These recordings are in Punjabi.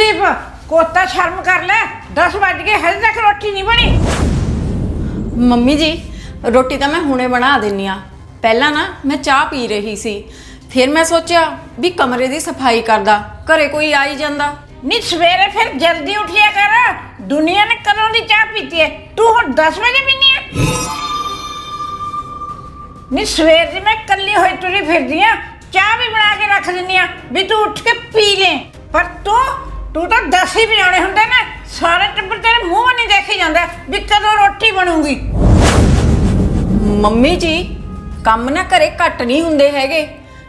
ਮਨਦੀਪ ਕੋਤਾ ਸ਼ਰਮ ਕਰ ਲੈ। 10 ਵੱਜ ਗਏ ਹਜੇ ਤੱਕ ਰੋਟੀ ਨਹੀਂ ਬਣੀ। ਮੰਮੀ ਜੀ ਰੋਟੀ ਤਾਂ ਮੈਂ ਹੁਣੇ ਬਣਾ ਦਿੰਨੀ ਆ। ਪਹਿਲਾਂ ਨਾ ਮੈਂ ਚਾਹ ਪੀ ਰਹੀ ਸੀ। ਫਿਰ ਮੈਂ ਸੋਚਿਆ ਵੀ ਕਮਰੇ ਦੀ ਸਫ਼ਾਈ ਕਰਦਾ ਘਰੇ ਕੋਈ ਆ ਹੀ ਜਾਂਦਾ। ਨੀ ਸਵੇਰੇ ਫਿਰ ਜਲਦੀ ਉਠਿਆ ਕਰ। ਦੁਨੀਆ ਨੇ ਕਦੋਂ ਦੀ ਚਾਹ ਪੀਤੀ ਹੈ ਤੂੰ ਹੁਣ 10 ਵਜੇ ਪੀਨੀ ਹੈ ਨੀ ਸਵੇਰ ਦੀ ਮੈਂ ਕੱਲੀ ਹੋਈ ਤੁਰੀ ਫਿਰਦੀ ਆ। ਚਾਹ ਵੀ ਬਣਾ ਕੇ ਰੱਖ ਦਿੰਨੀ ਆ ਵੀ ਤੂੰ ਉੱਠ ਕੇ ਪੀ ਲੈ। ਪਰ ਤੂੰ ਤੂੰ ਤਾਂ 10 ਹੀ ਵਜਾਉਣੇ ਹੁੰਦੇ ਨੇ ਸਾਰੇ ਟੱਬਰ ਤੇਰੇ ਮੂੰਹ ਵੱਲ ਨਹੀਂ ਦੇਖੀ ਜਾਂਦਾ ਵੀ ਕਦੋਂ ਰੋਟੀ ਬਣੂਗੀ। ਮੰਮੀ ਜੀ ਕੰਮ ਨਾ ਘਰੇ ਘੱਟ ਨਹੀਂ ਹੁੰਦੇ ਹੈਗੇ।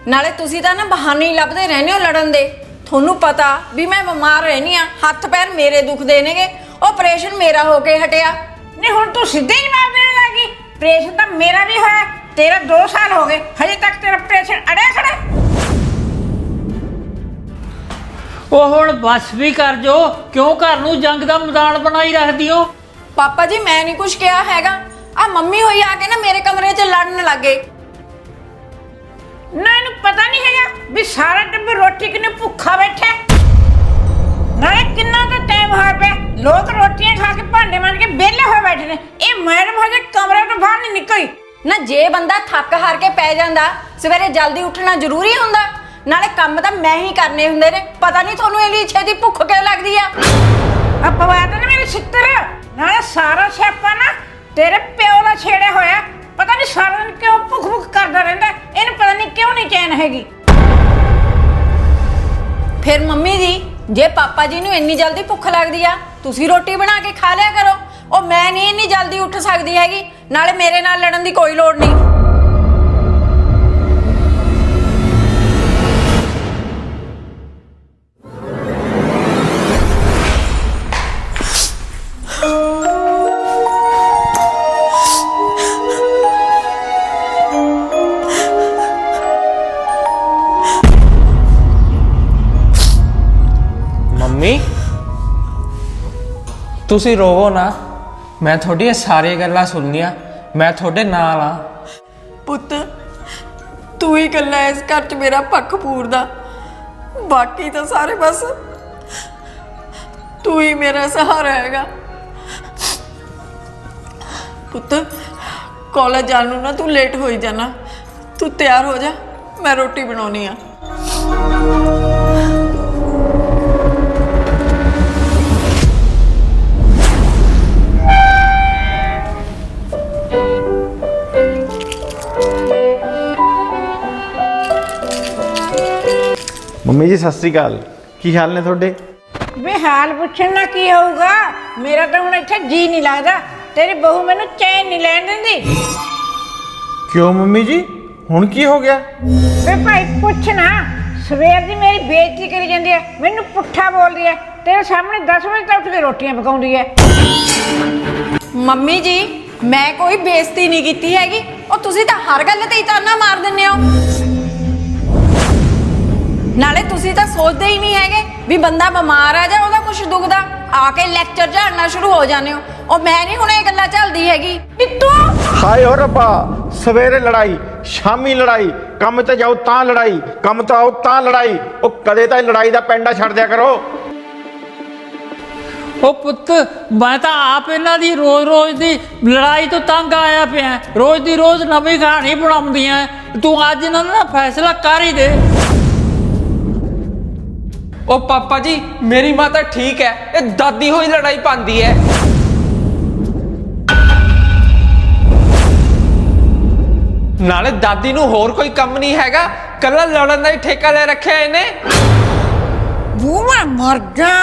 ਨਾਲੇ ਤੁਸੀਂ ਤਾਂ ਨਾ ਬਹਾਨੇ ਹੀ ਲੱਭਦੇ ਰਹਿੰਦੇ ਹੋ ਲੜਨ ਦੇ। ਤੁਹਾਨੂੰ ਪਤਾ ਵੀ ਮੈਂ ਬਿਮਾਰ ਰਹਿਨੀ ਆ ਹੱਥ ਪੈਰ ਮੇਰੇ ਦੁਖਦੇ ਨੇਗੇ ਆਪਰੇਸ਼ਨ ਮੇਰਾ ਹੋ ਕੇ ਹਟਿਆ। ਨਹੀਂ ਹੁਣ ਤੂੰ ਸਿੱਧੇ ਹੀ ਜਵਾਬ ਦੇਣ ਲੱਗੀ ਆਪਰੇਸ਼ਨ ਤਾਂ ਮੇਰਾ ਵੀ ਹੋਇਆ ਤੇਰਾ 2 ਸਾਲ ਹੋ ਗਏ ਹਜੇ ਤੱਕ ਤੇਰਾ ਆਪਰੇਸ਼ਨ ਅੜਿਆ ਖੜਾ ਉਹ ਹੁਣ ਬਸ ਵੀ ਕਰ ਜੋ ਕਿਉਂ ਘਰ ਨੂੰ ਜੰਗ ਦਾ ਮੈਦਾਨ ਬਣਾਈ ਰੱਖਦੀ ਹੋ ਪਾਪਾ ਜੀ ਮੈਂ ਨਹੀਂ ਕੁਝ ਕਿਹਾ ਹੈਗਾ। ਆ ਮੰਮੀ ਹੋਈ ਆ ਕੇ ਨਾ ਮੇਰੇ ਕਮਰੇ 'ਚ ਲੜਨ ਲੱਗੇ। ਨਾ ਇਹਨੂੰ ਪਤਾ ਨਹੀਂ ਹੈਗਾ ਵੀ ਸਾਰਾ ਟੱਬਰ ਰੋਟੀ ਕਿਨੇ ਭੁੱਖਾ ਬੈਠਾ ਹੈ। ਨਾਲੇ ਕਿੰਨਾ ਤਾਂ ਟਾਈਮ ਹੋਇਆ ਪਿਆ। ਲੋਕ ਰੋਟੀਆਂ ਖਾ ਕੇ ਭਾਂਡੇ ਮਾਂਜ ਕੇ ਵਿਹਲੇ ਹੋਏ ਬੈਠੇ ਨੇ। ਇਹ ਮੈਡਮ ਹਜੇ ਕਮਰੇ ਤੋਂ ਬਾਹਰ ਨਹੀਂ ਨਿਕਲੀ। ਨਾ ਜੇ ਬੰਦਾ ਥੱਕ ਹਾਰ ਕੇ ਪੈ ਜਾਂਦਾ ਸਵੇਰੇ ਜਲਦੀ ਉੱਠਣਾ ਜ਼ਰੂਰੀ ਹੁੰਦਾ। ਨਾਲੇ ਕੰਮ ਤਾਂ ਮੈਂ ਹੀ ਕਰਨੇ ਹੁੰਦੇ ਨੇ ਪਤਾ ਨਹੀਂ ਤੁਹਾਨੂੰ ਇੰਨੀ ਛੇਤੀ ਭੁੱਖ ਕਿਉਂ ਲੱਗਦੀ ਆ? ਆ ਤਾਂ ਨਾ ਮੇਰੇ ਸਿੱਤਰ ਨਾਲੇ ਸਾਰਾ ਸਿਆਪਾ ਨਾ ਤੇਰੇ ਪਿਓ ਦਾ ਛੇੜਿਆ ਹੋਇਆ। ਪਤਾ ਨਹੀਂ ਸਾਰਾ ਦਿਨ ਕਿਉਂ ਭੁੱਖ ਭੁੱਖ ਕਰਦਾ ਰਹਿੰਦਾ ਇਹਨੂੰ ਪਤਾ ਨਹੀਂ ਕਿਉਂ ਨਹੀਂ ਚੈਨ ਹੈਗੀ। ਫਿਰ ਮੰਮੀ ਜੀ ਜੇ ਪਾਪਾ ਜੀ ਨੂੰ ਇੰਨੀ ਜਲਦੀ ਭੁੱਖ ਲੱਗਦੀ ਆ ਤੁਸੀਂ ਰੋਟੀ ਬਣਾ ਕੇ ਖਾ ਲਿਆ ਕਰੋ। ਉਹ ਮੈਂ ਨਹੀਂ ਇੰਨੀ ਜਲਦੀ ਉੱਠ ਸਕਦੀ ਹੈਗੀ ਨਾਲੇ ਮੇਰੇ ਨਾਲ ਲੜਨ ਦੀ ਕੋਈ ਲੋੜ ਨਹੀਂ ਤੁਸੀਂ ਰੋਵੋ ਨਾ। ਮੈਂ ਤੁਹਾਡੀਆਂ ਸਾਰੀਆਂ ਗੱਲਾਂ ਸੁਣਨੀਆਂ। ਮੈਂ ਤੁਹਾਡੇ ਨਾਲ ਆ ਪੁੱਤ, ਤੂੰ ਹੀ ਇਕੱਲਾ ਇਸ ਘਰ 'ਚ ਮੇਰਾ ਪੱਖ ਪੂਰਦਾ। ਬਾਕੀ ਤਾਂ ਸਾਰੇ ਬਸ ਤੂੰ ਹੀ ਮੇਰਾ ਸਹਾਰਾ ਹੈਗਾ। ਪੁੱਤ ਕਾਲਜ ਜਾਣ ਨੂੰ ਨਾ ਤੂੰ ਲੇਟ ਹੋਈ ਜਾਣਾ। ਤੂੰ ਤਿਆਰ ਹੋ ਜਾ, ਮੈਂ ਰੋਟੀ ਬਣਾਉਣੀ ਆ। ਮੰਮੀ ਜੀ ਸਤਿ ਸ੍ਰੀ ਅਕਾਲ। ਕੀ ਹਾਲ ਨੇ ਤੁਹਾਡੇ? ਵੇ ਹਾਲ ਪੁੱਛਣ ਨਾ ਕੀ ਹੋਊਗਾ? ਮੇਰਾ ਤਾਂ ਹੁਣ ਇੱਥੇ ਜੀ ਨਹੀਂ ਲੱਗਦਾ। ਤੇਰੀ ਬਹੂ ਮੈਨੂੰ ਚੈਨ ਨਹੀਂ ਲੈਣ ਦਿੰਦੀ। ਕਿਉਂ ਮੰਮੀ ਜੀ? ਹੁਣ ਕੀ ਹੋ ਗਿਆ? ਵੇ ਭਾਈ ਪੁੱਛ ਨਾ। ਸਵੇਰ ਦੀ ਮੇਰੀ ਬੇਇੱਜ਼ਤੀ ਕਰੀ ਜਾਂਦੀ ਹੈ ਮੈਨੂੰ ਪੁੱਠਾ ਬੋਲਦੀ ਹੈ ਤੇਰੇ ਸਾਹਮਣੇ 10 ਵਜੇ ਤੱਕ ਉੱਠ ਕੇ ਰੋਟੀਆਂ ਪਕਾਉਂਦੀ ਹੈ ਮੰਮੀ ਜੀ ਮੈਂ ਕੋਈ ਬੇਇੱਜ਼ਤੀ ਨਹੀਂ ਕੀਤੀ ਹੈਗੀ। ਉਹ ਤੁਸੀਂ ਤਾਂ ਹਰ ਗੱਲ ਤੇ ਹੀ ਤਾਨਾ ਮਾਰ ਦਿੰਦੇ ਹੋ। ਨਾਲੇ ਤੁਸੀਂ ਤਾਂ ਸੋਚਦੇ ਹੀ ਨਹੀਂ ਹੈਗੇ ਵੀ ਬੰਦਾ ਬਿਮਾਰ ਆ ਜਾਂ ਉਹਦਾ ਕੁਝ ਦੁਖਦਾ ਆ ਕੇ ਲੈਕਚਰ ਝਾੜਨਾ ਸ਼ੁਰੂ ਹੋ ਜਾਂਦੇ ਹੋ। ਉਹ ਮੈਂ ਨਹੀਂ ਹੁਣ ਇਹ ਗੱਲਾਂ ਚੱਲਦੀ ਹੈਗੀ। ਤੂੰ ਹਾਏ ਓ ਰੱਬਾ ਸਵੇਰੇ ਲੜਾਈ ਸ਼ਾਮੀ ਲੜਾਈ ਕੰਮ ਤੇ ਜਾਓ ਤਾਂ ਲੜਾਈ ਕੰਮ ਤੋਂ ਆਓ ਤਾਂ ਲੜਾਈ। ਉਹ ਕਦੇ ਤਾਂ ਲੜਾਈ ਦਾ ਪੈਂਡਾ ਛੱਡ ਦਿਆ ਕਰੋ। ਉਹ ਪੁੱਤ ਮੈਂ ਤਾਂ ਆਪ ਇਹਨਾਂ ਦੀ ਰੋਜ਼-ਰੋਜ਼ ਦੀ ਲੜਾਈ ਤੋਂ ਤੰਗ ਆਇਆ ਪਿਆ। ਰੋਜ਼ ਦੀ ਰੋਜ਼ ਨਵੀਂ ਕਹਾਣੀ ਬਣਾਉਂਦੀਆਂ। ਤੂੰ ਅੱਜ ਇਹਨਾਂ ਦਾ ਫੈਸਲਾ ਕਰ ਹੀ ਦੇ। ਉਹ ਪਾਪਾ ਜੀ, ਮੇਰੀ ਮਾਂ ਤਾਂ ਠੀਕ ਹੈ। ਇਹ ਦਾਦੀ ਹੋਈ ਲੜਾਈ ਪਾਉਂਦੀ ਹੈ। ਨਾਲੇ ਦਾਦੀ ਨੂੰ ਹੋਰ ਕੋਈ ਕੰਮ ਨਹੀਂ ਹੈਗਾ। ਕੱਲਾ ਲੜਨ ਦਾ ਹੀ ਠੇਕਾ ਲੈ ਰੱਖਿਆ ਇਹਨੇ। ਬੂ ਮੈਂ ਮਰ ਜਾ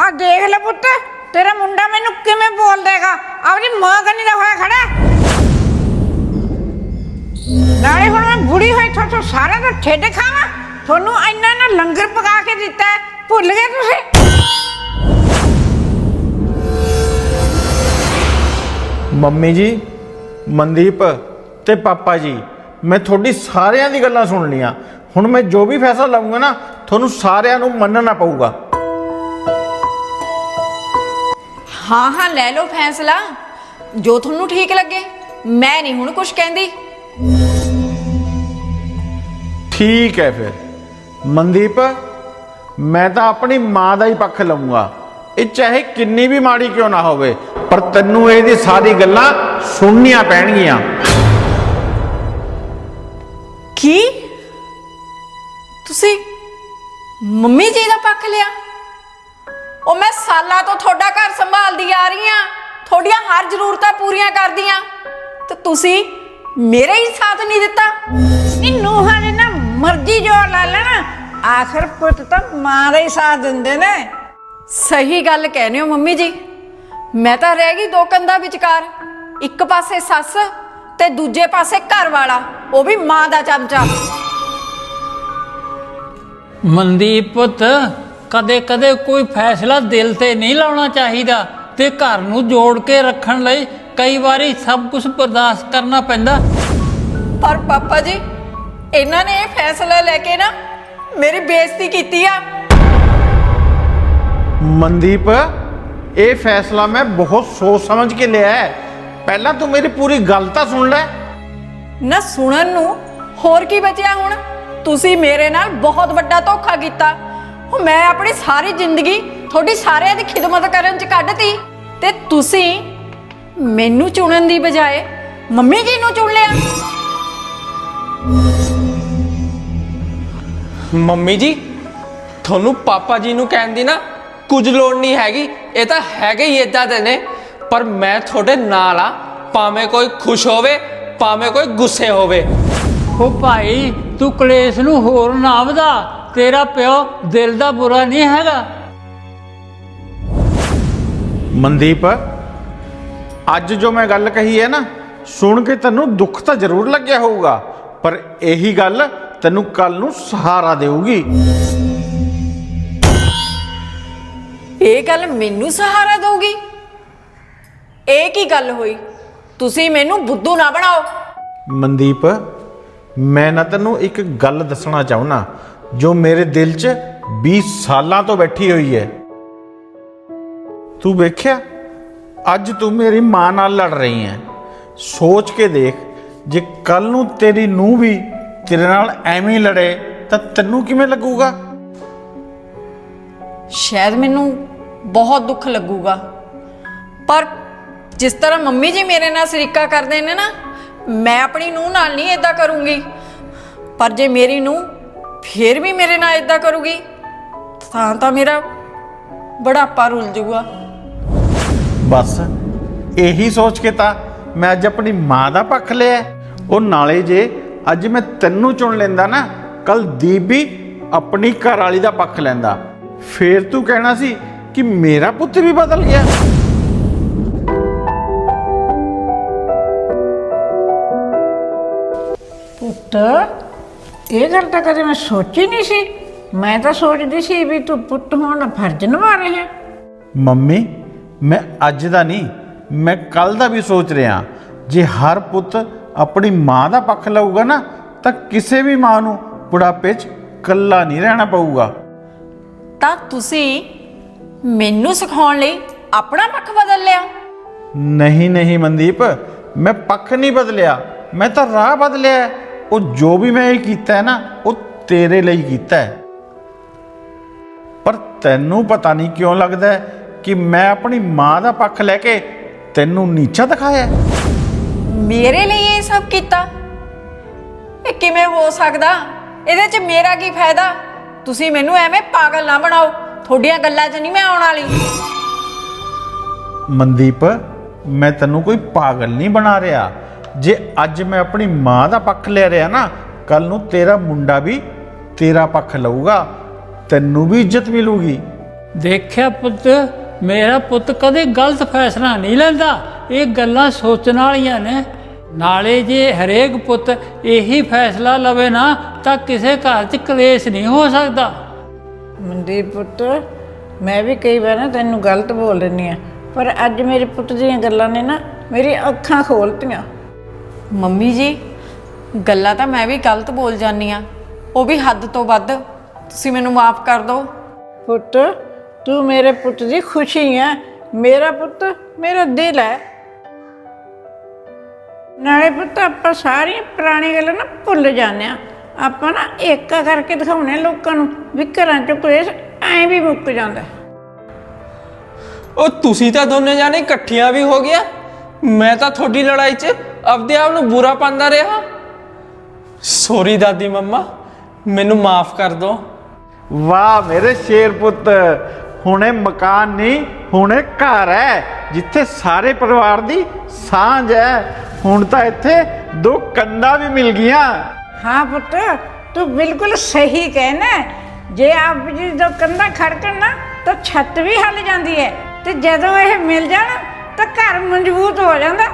ਆ ਦੇਖ ਲੈ ਪੁੱਤ, ਤੇਰਾ ਮੁੰਡਾ ਮੈਨੂੰ ਕਿਵੇਂ ਬੋਲ ਦੇਗਾ ਆਪਣੀ ਮਾਂ ਕੰਨੀ ਦਾ ਹੋਇਆ ਖੜਾ। ਹੈ। ਨਾਲੇ ਹੁਣ ਮੈਂ ਬੁੜੀ ਹੋਈ ਥੋੜਾ ਸਾਰਾ ਦਾ ਠੇਡੇ ਖਾਵਾਂ। ਤੁਹਾਨੂੰ ਇੰਨਾ ਨਾ ਲੰਗਰ ਪਕਾ ਕੇ ਦਿੱਤਾ ਹੈ, ਭੁੱਲ ਗਏ ਤੁਸੀਂ? ਮੰਮੀ ਜੀ ਮਨਦੀਪ ਤੇ ਪਾਪਾ ਜੀ ਮੈਂ ਤੁਹਾਡੀ ਸਾਰਿਆਂ ਦੀ ਗੱਲਾਂ ਸੁਣ ਲੀਆਂ ਹੁਣ ਮੈਂ ਜੋ ਵੀ ਫੈਸਲਾ ਲਵਾਂਗਾ ਨਾ ਤੁਹਾਨੂੰ ਸਾਰਿਆਂ ਨੂੰ ਮੰਨਣਾ ਪਊਗਾ। ਹਾਂ ਹਾਂ ਲੈ ਲਓ ਫੈਸਲਾ। ਜੋ ਤੁਹਾਨੂੰ ਠੀਕ ਲੱਗੇ ਮੈਂ ਨਹੀਂ ਹੁਣ ਕੁਝ ਕਹਿੰਦੀ। ਠੀਕ ਹੈ ਫਿਰ। ਮਨਦੀਪ ਮੈਂ ਤਾਂ ਆਪਣੀ ਮਾਂ ਦਾ ਹੀ ਪੱਖ ਲਵਾਂਗਾ ਇਹ ਚਾਹੇ ਕਿੰਨੀ ਵੀ ਮਾੜੀ ਕਿਉਂ ਨਾ ਹੋਵੇ ਪਰ ਤੈਨੂੰ ਇਹਦੀ ਸਾਰੀ ਗੱਲਾਂ ਸੁਣਨੀਆਂ ਪੈਣਗੀਆਂ। ਕੀ? ਤੁਸੀਂ ਮੰਮੀ ਜੀ ਦਾ ਪੱਖ ਲਿਆ? ਉਹ ਮੈਂ ਸਾਲਾਂ ਤੋਂ ਤੁਹਾਡਾ ਘਰ ਸੰਭਾਲਦੀ ਆ ਰਹੀ ਆ ਤੁਹਾਡੀਆਂ ਹਰ ਜ਼ਰੂਰਤਾਂ ਪੂਰੀਆਂ ਕਰਦੀ ਆ ਤੇ ਤੁਸੀਂ ਮੇਰੇ ਹੀ ਸਾਥ ਨਹੀਂ ਦਿੱਤਾ। ਨੀ ਨੂੰਹਾਂ ਨਾ ਮਰਜ਼ੀ ਜੋਰ ਲਾ ਲੈਣਾ। ਆਖਰ ਪੁੱਤ ਤਾਂ ਮਾਂ ਦਾ ਹੀ ਸਾਥ ਦਿੰਦੇ ਨੇ। ਸਹੀ ਗੱਲ ਕਹਿੰਦੇ ਹੋ ਮੰਮੀ ਜੀ। ਮੈਂ ਤਾਂ ਰਹਿ ਗਈ ਦੋ ਕੰਧਾਂ ਵਿਚਕਾਰ। ਇੱਕ ਪਾਸੇ ਸੱਸ ਤੇ ਦੂਜੇ ਪਾਸੇ ਘਰ ਵਾਲਾ ਉਹ ਵੀ ਮਾਂ ਦਾ ਚਮਚਾ। ਮਨਦੀਪ ਪੁੱਤ ਕਦੇ ਕਦੇ ਕੋਈ ਫੈਸਲਾ ਦਿਲ ਤੇ ਨਹੀਂ ਲਾਉਣਾ ਚਾਹੀਦਾ ਤੇ ਘਰ ਨੂੰ ਜੋੜ ਕੇ ਰੱਖਣ ਲਈ ਕਈ ਵਾਰੀ ਸਭ ਕੁਝ ਬਰਦਾਸ਼ਤ ਕਰਨਾ ਪੈਂਦਾ। ਪਰ ਪਾਪਾ ਜੀ ਇਹਨਾਂ ਨੇ ਇਹ ਫੈਸਲਾ ਲੈ ਕੇ ਨਾ ਮੇਰੀ ਬੇਇੱਜ਼ਤੀ ਕੀਤੀ ਆ। ਮਨਦੀਪ ਇਹ ਫੈਸਲਾ ਮੈਂ ਬਹੁਤ ਸੋਚ ਸਮਝ ਕੇ ਲਿਆ ਹੈ। ਪਹਿਲਾਂ ਤੂੰ ਮੇਰੀ ਪੂਰੀ ਗੱਲ ਤਾਂ ਸੁਣ ਲੈ। ਨਾ ਸੁਣਨ ਨੂੰ ਹੋਰ ਕੀ ਬਚਿਆ ਹੁਣ? ਤੁਸੀਂ ਮੇਰੇ ਨਾਲ ਬਹੁਤ ਵੱਡਾ ਧੋਖਾ ਕੀਤਾ। ਉਹ ਮੈਂ ਆਪਣੀ ਸਾਰੀ ਜ਼ਿੰਦਗੀ ਤੁਹਾਡੀ ਸਾਰਿਆਂ ਦੀ ਖਿਦਮਤ ਕਰਨ ਚ ਕੱਢਤੀ ਤੇ ਤੁਸੀਂ ਮੈਨੂੰ ਚੁਣਨ ਦੀ ਬਜਾਏ ਮੰਮੀ ਜੀ ਨੂੰ ਚੁਣ ਲਿਆ। ਮੰਮੀ ਜੀ ਤੁਹਾਨੂੰ ਪਾਪਾ ਜੀ ਨੂੰ ਕਹਿਣ ਦੀ ਨਾ ਕੁਝ ਲੋੜ ਨਹੀਂ ਹੈਗੀ। ਇਹ ਤਾਂ ਹੈਗੇ ਹੀ ਇਦਾਂ ਦੇ ਨੇ ਪਰ ਮੈਂ ਤੁਹਾਡੇ ਨਾਲ ਆ। ਭਾਵੇਂ ਕੋਈ ਖੁਸ਼ ਹੋਵੇ ਭਾਵੇਂ ਕੋਈ ਗੁੱਸੇ ਹੋਵੇ। ਉਹ ਭਾਈ ਤੂੰ ਕਲੇਸ਼ ਨੂੰ ਹੋਰ ਨਾ ਵਧਾ। ਤੇਰਾ ਪਿਓ ਦਿਲ ਦਾ ਬੁਰਾ ਨਹੀਂ ਹੈਗਾ। ਮਨਦੀਪ ਅੱਜ ਜੋ ਮੈਂ ਗੱਲ ਕਹੀ ਹੈ ਨਾ ਸੁਣ ਕੇ ਤੈਨੂੰ ਦੁੱਖ ਤਾਂ ਜ਼ਰੂਰ ਲੱਗਿਆ ਹੋਊਗਾ। ਪਰ ਇਹੀ ਗੱਲ ਤੈਨੂੰ ਕੱਲ ਨੂੰ ਸਹਾਰਾ ਦੇਊਗੀ। ਇਹ ਗੱਲ ਮੈਨੂੰ ਸਹਾਰਾ ਦਊਗੀ? ਇਹ ਕੀ ਗੱਲ ਹੋਈ? ਤੁਸੀਂ ਮੈਨੂੰ ਬੁੱਧੂ ਨਾ ਬਣਾਓ। ਮਨਦੀਪ ਮੈਂ ਨਾ ਤੈਨੂੰ ਇੱਕ ਗੱਲ ਦੱਸਣਾ ਚਾਹੁੰਨਾ ਜੋ ਮੇਰੇ ਦਿਲ 'ਚ 20 ਸਾਲਾਂ ਤੋਂ ਬੈਠੀ ਹੋਈ ਹੈ। ਤੂੰ ਵੇਖਿਆ? ਅੱਜ ਤੂੰ ਮੇਰੀ ਮਾਂ ਨਾਲ ਲੜ ਰਹੀ ਹੈ। ਸੋਚ ਕੇ ਦੇਖ ਜੇ ਕੱਲ ਨੂੰ ਤੇਰੀ ਨੂੰਹ ਵੀ ਤੇਰੇ ਨਾਲ ਐਵੇਂ ਹੀ ਲੜੇ ਤਾਂ ਤੈਨੂੰ ਕਿਵੇਂ ਲੱਗੂਗਾ? ਸ਼ਾਇਦ ਮੈਨੂੰ ਬਹੁਤ ਦੁੱਖ ਲੱਗੂਗਾ। ਪਰ ਜਿਸ ਤਰ੍ਹਾਂ ਮੰਮੀ ਜੀ ਮੇਰੇ ਨਾਲ ਸਰੀਕਾ ਕਰਦੇ ਨੇ ਨਾ ਮੈਂ ਆਪਣੀ ਨੂੰਹ ਨਾਲ ਨਹੀਂ ਇਦਾਂ ਕਰੂੰਗੀ। ਪਰ ਜੇ ਮੇਰੀ ਨੂੰਹ ਫੇਰ ਵੀ ਮੇਰੇ ਨਾਲ ਇਦਾਂ ਕਰੂਗੀ ਤਾਂ ਤਾਂ ਮੇਰਾ ਬੜਾਪਾ ਰੁੱਲ ਜਾਊਗਾ। ਬਸ ਇਹੀ ਸੋਚ ਕੇ ਤਾਂ ਮੈਂ ਅੱਜ ਆਪਣੀ ਮਾਂ ਦਾ ਪੱਖ ਲਿਆ। ਉਹ ਨਾਲੇ ਜੇ ਅੱਜ ਮੈਂ ਤੈਨੂੰ ਚੁਣ ਲੈਂਦਾ ਨਾ ਕੱਲ ਦੀਪ ਵੀ ਆਪਣੀ ਘਰ ਵਾਲੀ ਦਾ ਪੱਖ ਲੈਂਦਾ। ਫੇਰ ਤੂੰ ਕਹਿਣਾ ਸੀ ਕਿ ਮੇਰਾ ਪੁੱਤ ਵੀ ਬਦਲ ਗਿਆ। ਪੁੱਤ ਇਹ ਗੱਲ ਤਾਂ ਕਦੇ ਮੈਂ ਸੋਚੀ ਨਹੀਂ ਸੀ। ਮੈਂ ਤਾਂ ਸੋਚਦੀ ਸੀ ਵੀ ਤੂੰ ਪੁੱਤ ਹੋਣ ਦਾ ਫਰਜ਼ ਨਿਭਾ ਰਿਹਾ ਮੰਮੀ ਮੈਂ ਅੱਜ ਦਾ ਨਹੀਂ ਮੈਂ ਕੱਲ ਦਾ ਵੀ ਸੋਚ ਰਿਹਾ। ਜੇ ਹਰ ਪੁੱਤ ਆਪਣੀ ਮਾਂ ਦਾ ਪੱਖ ਲਊਗਾ ਨਾ ਤਾਂ ਕਿਸੇ ਵੀ ਮਾਂ ਨੂੰ ਬੁਢਾਪੇ 'ਚ ਇਕੱਲਾ ਨਹੀਂ ਰਹਿਣਾ ਪਊਗਾ ਤਾਂ ਤੁਸੀਂ ਮੈਨੂੰ ਸਿਖਾਉਣ ਲਈ ਆਪਣਾ ਪੱਖ ਬਦਲ ਲਿਆ ਨਹੀਂ ਨਹੀਂ ਮਨਦੀਪ ਮੈਂ ਪੱਖ ਨਹੀਂ ਬਦਲਿਆ ਮੈਂ ਤਾਂ ਰਾਹ ਬਦਲਿਆ ਹੈ। ਉਹ ਜੋ ਵੀ ਮੈਂ ਇਹ ਕੀਤਾ ਹੈ ਨਾ ਉਹ ਤੇਰੇ ਲਈ ਕੀਤਾ ਹੈ ਪਰ ਤੈਨੂੰ ਪਤਾ ਨਹੀਂ ਕਿਉਂ ਲੱਗਦਾ ਹੈ ਕਿ ਮੈਂ ਆਪਣੀ ਮਾਂ ਦਾ ਪੱਖ ਲੈ ਕੇ ਤੈਨੂੰ ਨੀਚਾ ਦਿਖਾਇਆ ਹੈ। ਮੇਰੇ ਲਈ ਇਹ ਸਭ ਕੀਤਾ? ਇਹ ਕਿਵੇਂ ਹੋ ਸਕਦਾ? ਇਹਦੇ 'ਚ ਮੇਰਾ ਕੀ ਫਾਇਦਾ? ਤੁਸੀਂ ਮੈਨੂੰ ਐਵੇਂ ਪਾਗਲ ਨਾ ਬਣਾਓ। ਤੁਹਾਡੀਆਂ ਗੱਲਾਂ 'ਚ ਨਹੀਂ ਮੈਂ ਆਉਣ ਵਾਲੀ। ਮਨਦੀਪ ਮੈਂ ਤੈਨੂੰ ਕੋਈ ਪਾਗਲ ਨਹੀਂ ਬਣਾ ਰਿਹਾ। ਜੇ ਅੱਜ ਮੈਂ ਆਪਣੀ ਮਾਂ ਦਾ ਪੱਖ ਲੈ ਰਿਹਾ ਨਾ ਕੱਲ ਨੂੰ ਤੇਰਾ ਮੁੰਡਾ ਵੀ ਤੇਰਾ ਪੱਖ ਲਊਗਾ। ਤੈਨੂੰ ਵੀ ਇੱਜ਼ਤ ਮਿਲੂਗੀ। ਦੇਖਿਆ ਪੁੱਤ ਮੇਰਾ ਪੁੱਤ ਕਦੇ ਗਲਤ ਫੈਸਲਾ ਨਹੀਂ ਲੈਂਦਾ। ਇਹ ਗੱਲਾਂ ਸੋਚਣ ਵਾਲੀਆਂ ਨੇ। ਨਾਲੇ ਜੇ ਹਰੇਕ ਪੁੱਤ ਇਹੀ ਫੈਸਲਾ ਲਵੇ ਨਾ ਤਾਂ ਕਿਸੇ ਘਰ 'ਚ ਕਲੇਸ਼ ਨਹੀਂ ਹੋ ਸਕਦਾ। ਮਨਦੀਪ ਪੁੱਤ ਮੈਂ ਵੀ ਕਈ ਵਾਰ ਨਾ ਤੈਨੂੰ ਗਲਤ ਬੋਲ ਦਿੰਦੀ ਆ ਪਰ ਅੱਜ ਮੇਰੇ ਪੁੱਤ ਦੀਆਂ ਗੱਲਾਂ ਨੇ ਨਾ ਮੇਰੀ ਅੱਖਾਂ ਖੋਲਤੀਆਂ। ਮੰਮੀ ਜੀ ਗੱਲਾਂ ਤਾਂ ਮੈਂ ਵੀ ਗਲਤ ਬੋਲ ਜਾਂਦੀ ਆ ਉਹ ਵੀ ਹੱਦ ਤੋਂ ਵੱਧ ਤੁਸੀਂ ਮੈਨੂੰ ਮਾਫ ਕਰ ਦਿਓ। ਪੁੱਤ ਤੂੰ ਮੇਰੇ ਪੁੱਤ ਦੀ ਖੁਸ਼ੀ ਹੈ। ਮੇਰਾ ਪੁੱਤ ਮੇਰਾ ਦਿਲ ਹੈ। ਨਾਲੇ ਪੁੱਤ ਆਪਾਂ ਸਾਰੀਆਂ ਪੁਰਾਣੀਆਂ ਗੱਲਾਂ ਨਾ ਭੁੱਲ ਜਾਂਦੇ ਆ ਆਪਾਂ ਨਾ ਏਕਾ ਕਰਕੇ ਦਿਖਾਉਣੇ ਲੋਕਾਂ ਨੂੰ ਵੀ ਘਰਾਂ ਚ ਕਲੇਸ਼ ਐਂ ਵੀ ਮੁੱਕ ਜਾਂਦਾ। ਉਹ ਤੁਸੀਂ ਤਾਂ ਦੋਨੇ ਜਾਣੇ ਇਕੱਠੀਆਂ ਵੀ ਹੋ ਗਿਆ ਮੈਂ ਤਾਂ ਤੁਹਾਡੀ ਲੜਾਈ 'ਚ ਆਪਦੇ ਆਪ ਨੂੰ ਬੁਰਾ ਪਾਉਂਦਾ ਰਿਹਾ। ਸੌਰੀ ਦਾਦੀ ਮੰਮਾ ਮੈਨੂੰ ਮਾਫ ਕਰ ਦਿਓ। ਵਾਹ ਮੇਰੇ ਸ਼ੇਰ ਪੁੱਤ ਹੁਣੇ ਮਕਾਨ ਨਹੀਂ, ਹੁਣੇ ਘਰ ਹੈ, ਜਿੱਥੇ ਸਾਰੇ ਪਰਿਵਾਰ ਦੀ ਸਾਂਝ ਹੈ। ਹੁਣ ਤਾਂ ਇੱਥੇ ਦੋ ਕੰਧਾਂ ਵੀ ਮਿਲ ਗਈਆਂ। ਹਾਂ ਪੁੱਤ, ਤੂੰ ਬਿਲਕੁਲ ਸਹੀ ਕਹਿਣਾ ਹੈ। ਜੇ ਆਪ ਜੀ ਦੋ ਕੰਧਾਂ ਖੜਕਣ ਨਾ, ਤਾਂ ਛੱਤ ਵੀ ਹੱਲ ਜਾਂਦੀ ਹੈ ਤੇ ਜਦੋਂ ਇਹ ਮਿਲ ਜਾਣ, ਤਾਂ ਘਰ ਮਜ਼ਬੂਤ ਹੋ ਜਾਂਦਾ।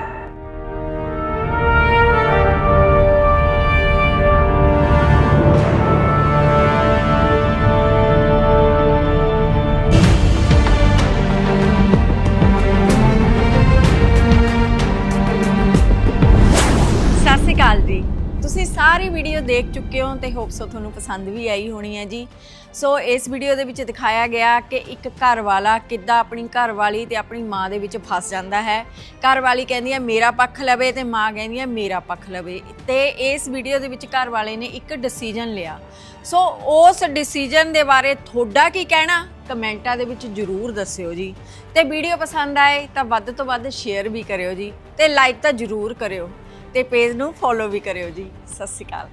ਦੇਖ ਚੁੱਕੇ ਹੋ ਤੇ ਹੋਪਸੋ ਤੁਹਾਨੂੰ ਪਸੰਦ ਵੀ ਆਈ ਹੋਣੀ ਹੈ ਜੀ। ਸੋ ਇਸ ਵੀਡੀਓ ਦੇ ਵਿੱਚ ਦਿਖਾਇਆ ਗਿਆ ਕਿ ਇੱਕ ਘਰ ਵਾਲਾ ਕਿੱਦਾਂ ਆਪਣੀ ਘਰ ਵਾਲੀ ਤੇ ਆਪਣੀ ਮਾਂ ਦੇ ਵਿੱਚ ਫਸ ਜਾਂਦਾ ਹੈ। ਘਰ ਵਾਲੀ ਕਹਿੰਦੀ ਹੈ, ਮੇਰਾ ਪੱਖ ਲਵੇ ਤੇ ਮਾਂ ਕਹਿੰਦੀ ਹੈ, ਮੇਰਾ ਪੱਖ ਲਵੇ। ਤੇ ਇਸ ਵੀਡੀਓ ਦੇ ਵਿੱਚ ਘਰ ਵਾਲੇ ਨੇ ਇੱਕ ਡਿਸੀਜਨ ਲਿਆ। ਸੋ ਉਸ ਡਿਸੀਜਨ ਦੇ ਬਾਰੇ ਤੁਹਾਡਾ ਕੀ ਕਹਿਣਾ? ਕਮੈਂਟਾਂ ਦੇ ਵਿੱਚ ਜਰੂਰ ਦੱਸਿਓ ਜੀ। ਤੇ ਵੀਡੀਓ ਪਸੰਦ ਆਏ ਤਾਂ ਵੱਧ ਤੋਂ ਵੱਧ ਸ਼ੇਅਰ ਵੀ ਕਰਿਓ ਜੀ ਤੇ ਲਾਈਕ ਤਾਂ ਜਰੂਰ ਕਰਿਓ ਤੇ ਪੇਜ ਨੂੰ ਫੋਲੋ ਵੀ ਕਰਿਓ ਜੀ। ਸਤਿ ਸ਼੍ਰੀ ਅਕਾਲ।